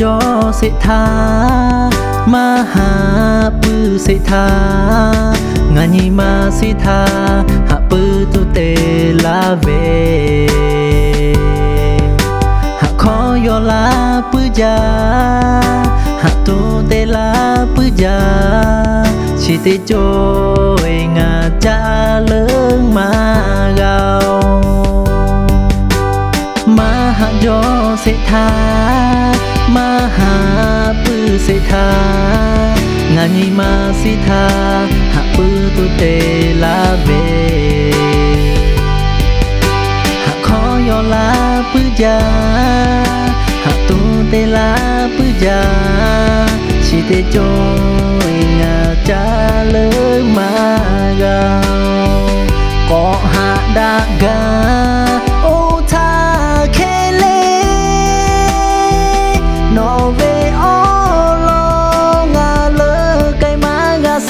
จอเสถามหาปือเสถางานีมาสิทาหาปือตุเตลาเวหาขอยอลาปือจาหาตุเตลาปือจาชิเตโจเองาจาเลิงมาเกา มหาโย เสถามหาปือเสถางานยีมาสิทาหาปือตุเตลาเวหาขอยอลาปือจาหาตุเตลาปือจาชิเตโจยงาจาเลยมาเกาก็หาดากา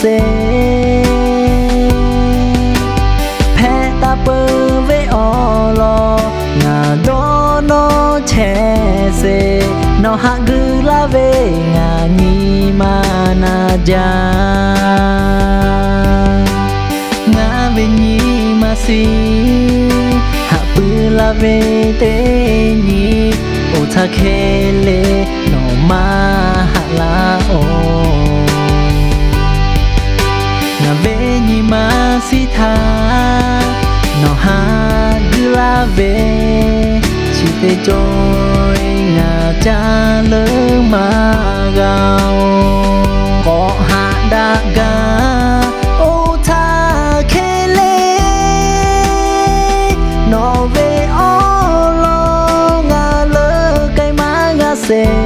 เซแพตาเปอร์ไว้ออลองาโดโนเชเซนอฮักกืลาเวงานีมานาจางาเวนีมาสีฮักปืลาเวเตนีโอทาเคเลนอมาฮาลาโอ したのはぐらべしてちょいがちゃるまがおこはだがおたけれのべおろがるかいまがせ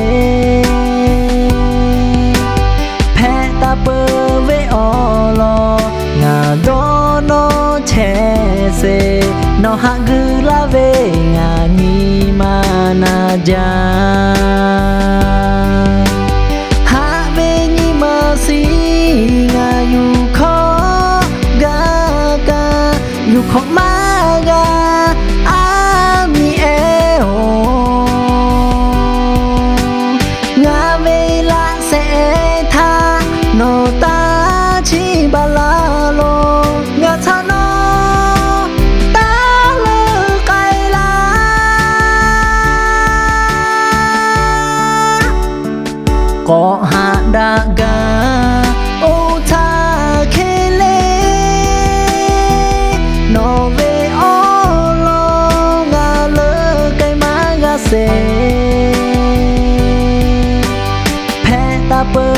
যায় าดากาโอทาเคเลนอเวออลงาเลไกมากาเซแพ้ตาเปเ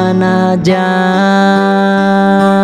জানা যায়